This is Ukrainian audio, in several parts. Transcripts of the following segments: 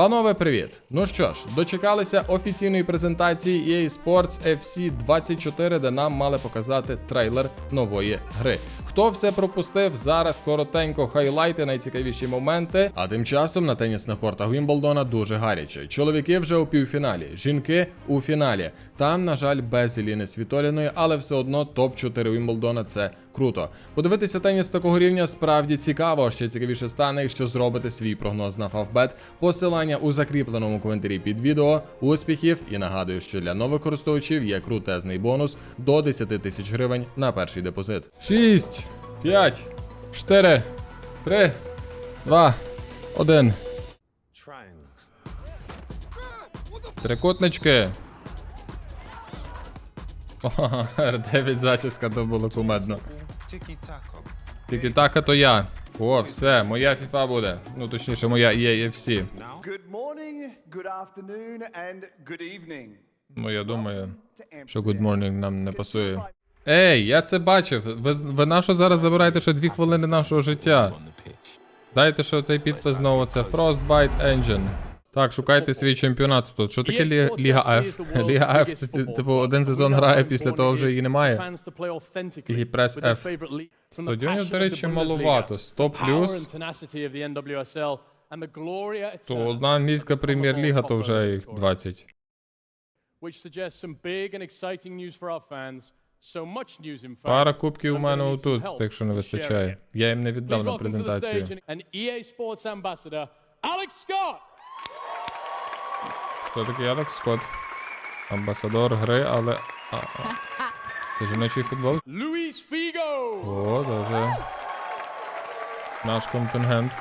Панове, привіт! Ну що ж, дочекалися офіційної презентації EA Sports FC 24, де нам мали показати трейлер нової гри. Хто все пропустив, зараз коротенько хайлайти, найцікавіші моменти. А тим часом на тенісних кортах Вімблдона дуже гаряче. Чоловіки вже у півфіналі, жінки у фіналі. Там, на жаль, без Еліни Світоліної, але все одно топ-4 Вімблдона це круто. Подивитися теніс такого рівня справді цікаво. Ще цікавіше стане, якщо зробите свій прогноз на Фавбет. Посилання у закріпленому коментарі під відео. Успіхів! І нагадую, що для нових користувачів є крутезний бонус до 10 тисяч гривень на перший депозит. 6, 5, 4, 3, 2, 1. Triangles. Трикутнички. Ага, R9 зачіска, то було кумедно. Тільки така то я. О, все, моя FIFA буде. Ну точніше, моя EAFC. Ну я думаю, що. Good Morning нам не пасує. Ей, я це бачив. Ви, ви на що зараз забираєте ще дві хвилини нашого життя? Дайте що цей підпис знову. Це Frostbite Engine. Так, шукайте свій чемпіонат тут. Що таке Лі- Ліга F? Ліга F це типу один сезон грає, після того вже її немає. І прес F. Стадіонів, до речі, маловато. 100 плюс. То одна англійська прем'єр-ліга, то вже їх 20. Пара кубків у мене отут, якщо не вистачає. Я їм не віддав на презентацію. Хто такий Алекс Скотт? Амбасадор гри, але. А, а. Це жіночий футбол? Luis Figo! О, дуже. Наш контингент.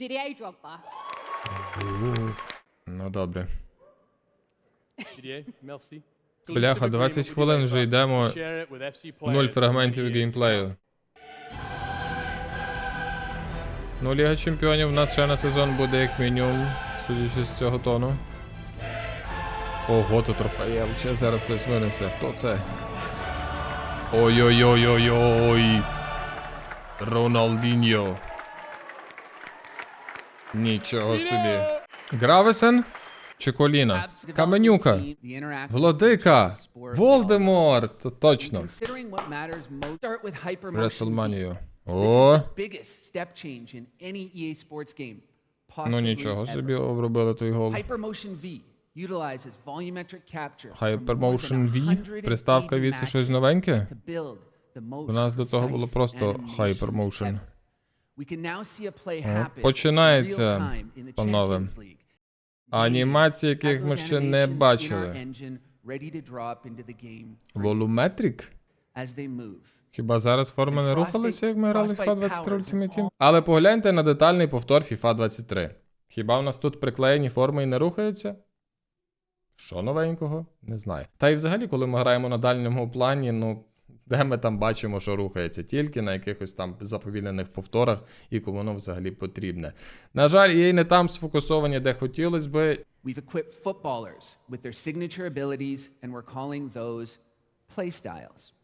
Didier Drogba. Ну добре. Бляха, 20 хвилин вже йдемо. Нуль фрагментів геймплею. Ну, Ліга Чемпіонів у нас ще на сезон буде як мінімум, судячи з цього тону. Ого, тут Рафаєл, ще зараз хтось винесе. Хто це? Ой-ой-ой-ой-ой. Роналдіньо. Нічого собі. Гравесен чи Коліна? Каменюка. Владика. Волдеморт. Точно. Реслманію. О, ну нічого собі обробили той гол. Hypermotion V utilizes volumetric capture. from Hypermotion more than V? 180 Приставка від це щось новеньке? У нас до того було просто Hypermotion. О, починається, панове. Анімації, яких ми ще не бачили. engine Хіба зараз форми не рухалися, як ми грали в FIFA 23 Ultimate Team? Але погляньте на детальний повтор FIFA 23. Хіба в нас тут приклеєні форми і не рухаються? Що новенького? Не знаю. Та й взагалі, коли ми граємо на дальньому плані, ну. Де ми там бачимо, що рухається тільки на якихось там заповільнених повторах, і кому воно взагалі потрібне. На жаль, їй не там сфокусовані, де хотілося би, We've equipped footballers with their signature abilities, and we're calling those playstyles.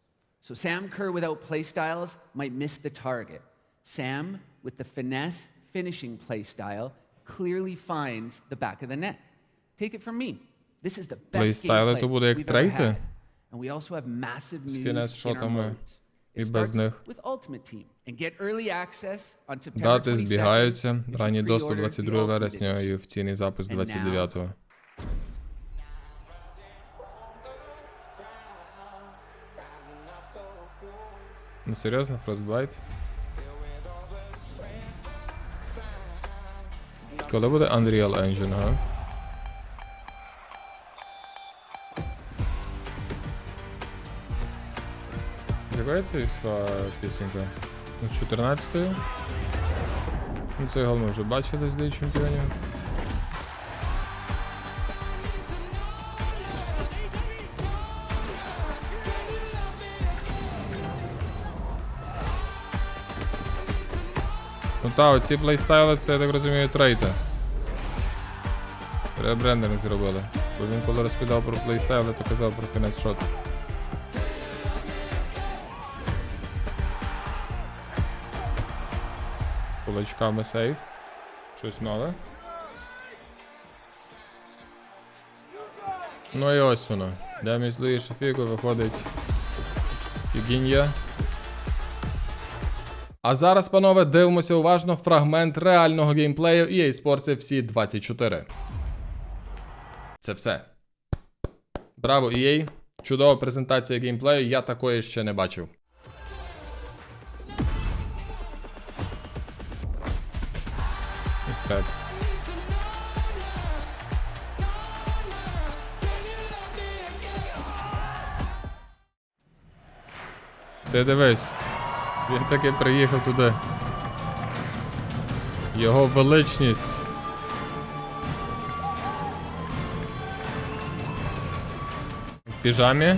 So Sam Kerr without playstyles might miss the target. Sam with the finesse finishing playstyle clearly finds the back of the net. Take it from me. This is the best Плейстайли то буде як we've ever трейти. had. And we also have massive news in our фінес-шотами і без них. with Ultimate Team. And get early access on September Дати збігаються. Ранній доступ the 22 вересня і офіційний now- 29-го. Ну серйозно, Frostbite? Коли буде Unreal Engine, га? З якої FIFA пісенька? З 14-ї? Ну, цей гол ми вже бачили з Ліги Чемпіонів. Ну та, оці плейстайли, це я так розумію, трейти. Ребрендинг зробили. Бо він коли розповідав про плейстайли, то казав про фінес шот. Кулачками сейф. Щось нове. Ну і ось воно. Деміс Луї Шефіко виходить. Фігін'я. А зараз, панове, дивимося уважно фрагмент реального геймплею EA Sports FC 24. Це все. Браво, EA. Чудова презентація геймплею, я такої ще не бачив. Так. Ти дивись. Він таки приїхав туди. Його величність. В піжамі.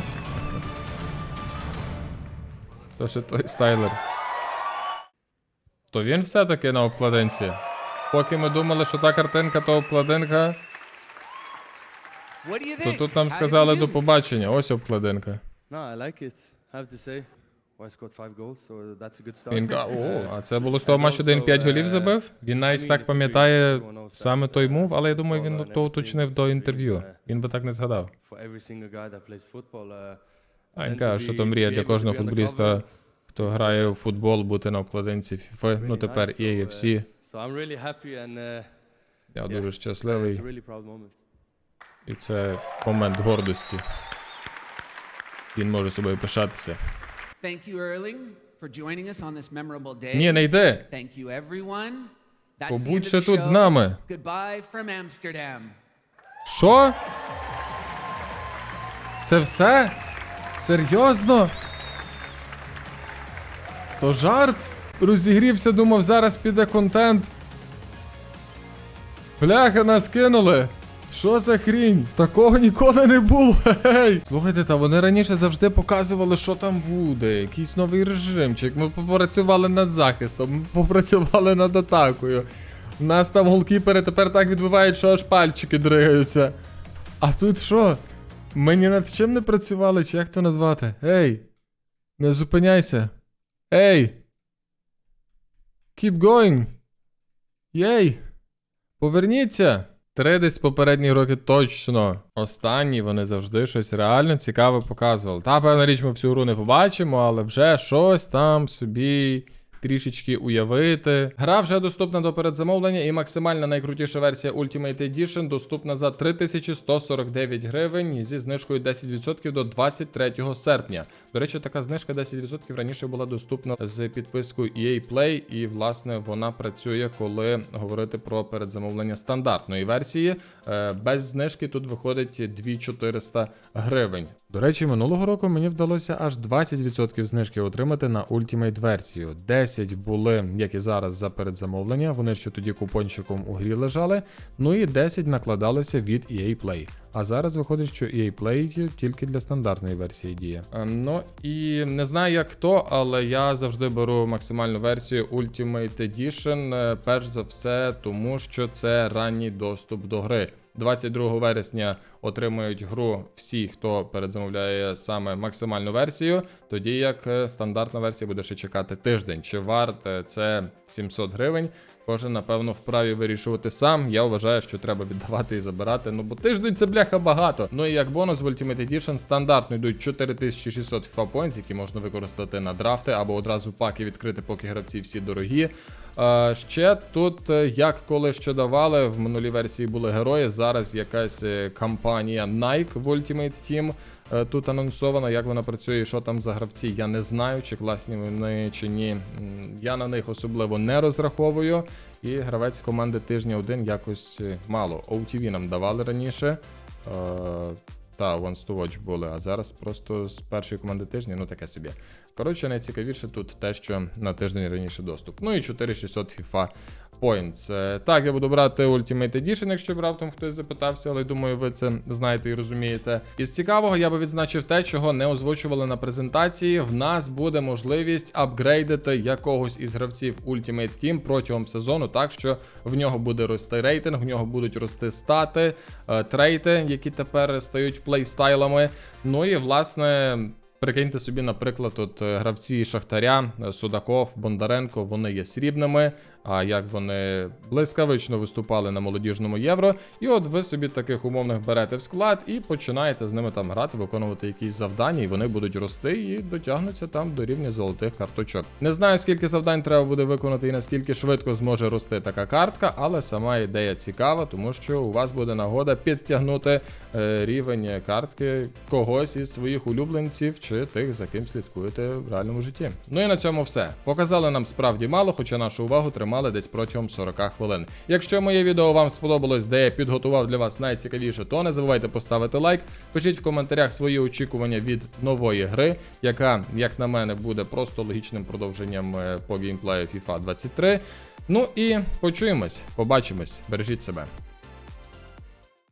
То ще той стайлер. То він все-таки на обкладинці. Поки ми думали, що та картинка, то обкладинка, то тут нам сказали до побачення. Ось обкладинка. No, I like it. I have to say. Він Uh, о, а це було з того матчу, де він also, 5 голів uh, забив. Він навіть так пам'ятає саме той uh, мув, але я думаю, він то уточнив до інтерв'ю. uh, Він би так не згадав. Uh, А він каже, що то мрія для кожного футболіста, хто грає в футбол, бути на обкладинці FIFA. Ну тепер і So, uh, AFC. So I'm really happy and uh, Я дуже щасливий. І це момент гордості. Він може собою пишатися. Thank you, Erling, for joining us on this memorable day. Ні, не йди. Thank you, everyone. That's the Побудь ще тут з show. нами. Goodbye from Amsterdam. Що? Це все? Серйозно? То жарт? Розігрівся, думав, зараз піде контент. Бляха, нас кинули. Що за хрінь? Такого ніколи не було. Гей. Слухайте, та вони раніше завжди показували, що там буде. Якийсь новий режимчик. Ми попрацювали над захистом, ми попрацювали над атакою. У нас там голкіпери тепер так відбивають, що аж пальчики дриваються. А тут що? Ми ні над чим не працювали, чи як то назвати? Ей! Не зупиняйся. Ей! Keep going! Єй! Поверніться! Три десь попередні роки точно. Останні вони завжди щось реально цікаве показували. Та, певна річ, ми всю гру не побачимо, але вже щось там собі трішечки уявити. Гра вже доступна до передзамовлення, і максимальна найкрутіша версія Ultimate Edition доступна за 3149 гривень зі знижкою 10% до 23 серпня. До речі, така знижка 10% раніше була доступна з підпискою EA Play, і власне вона працює, коли говорити про передзамовлення стандартної версії. Е, Без знижки тут виходить 2400 гривень. До речі, минулого року мені вдалося аж 20% знижки отримати на Ultimate версію. 10 були, як і зараз, за передзамовлення. Вони ще тоді купончиком у грі лежали. Ну і 10 накладалося від EA Play. А зараз виходить, що EA Play тільки для стандартної версії діє. Е, Ну і не знаю як хто, але я завжди беру максимальну версію Ultimate Edition. е, Перш за все, тому що це ранній доступ до гри. 22 вересня отримають гру всі, хто передзамовляє саме максимальну версію, тоді як е, стандартна версія буде ще чекати тиждень. Чи варт е, це 700 гривень? Кожен, напевно, вправі вирішувати сам. Я вважаю, що треба віддавати і забирати. Ну бо тиждень це бляха багато. Ну і як бонус в Ultimate Edition стандартно йдуть 4600 FIFA Points, які можна використати на драфти або одразу паки відкрити, поки гравці всі дорогі. Е, ще тут, е, як коли що давали, в минулій версії були герої. Зараз якась е, кампанія Nike в Ultimate Team. Е, Тут анонсована, як вона працює, і що там за гравці, я не знаю, чи класні вони чи ні. Я на них особливо не розраховую. І гравець команди тижня один якось е, мало. OTV нам давали раніше. Е, та, Once to Watch були, а зараз просто з першої команди тижня, ну таке собі. Коротше, найцікавіше тут те, що на тиждень раніше доступ. Ну і 4600 FIFA Points. Так, я буду брати Ultimate Edition, якщо брав там хтось запитався, але думаю, ви це знаєте і розумієте. Із цікавого я би відзначив те, чого не озвучували на презентації. В нас буде можливість апгрейдити якогось із гравців Ultimate Team протягом сезону, так що в нього буде рости рейтинг, в нього будуть рости стати, е, трейти, які тепер стають плейстайлами. Ну і власне. Прикиньте собі, наприклад, от е, гравці Шахтаря, е, Судаков, Бондаренко, вони є срібними. А як вони блискавично виступали на молодіжному євро. І от ви собі таких умовних берете в склад і починаєте з ними там грати, виконувати якісь завдання, і вони будуть рости і дотягнуться там до рівня золотих карточок. Не знаю, скільки завдань треба буде виконати і наскільки швидко зможе рости така картка, але сама ідея цікава, тому що у вас буде нагода підтягнути е, рівень картки когось із своїх улюбленців чи тих, за ким слідкуєте в реальному житті. Ну і на цьому все. Показали нам справді мало, хоча нашу увагу тримали десь протягом 40 хвилин. Якщо моє відео вам сподобалось, де я підготував для вас найцікавіше, то не забувайте поставити лайк. Пишіть в коментарях свої очікування від нової гри, яка, як на мене, буде просто логічним продовженням е, по геймплею FIFA 23. Ну і почуємось, побачимось, бережіть себе.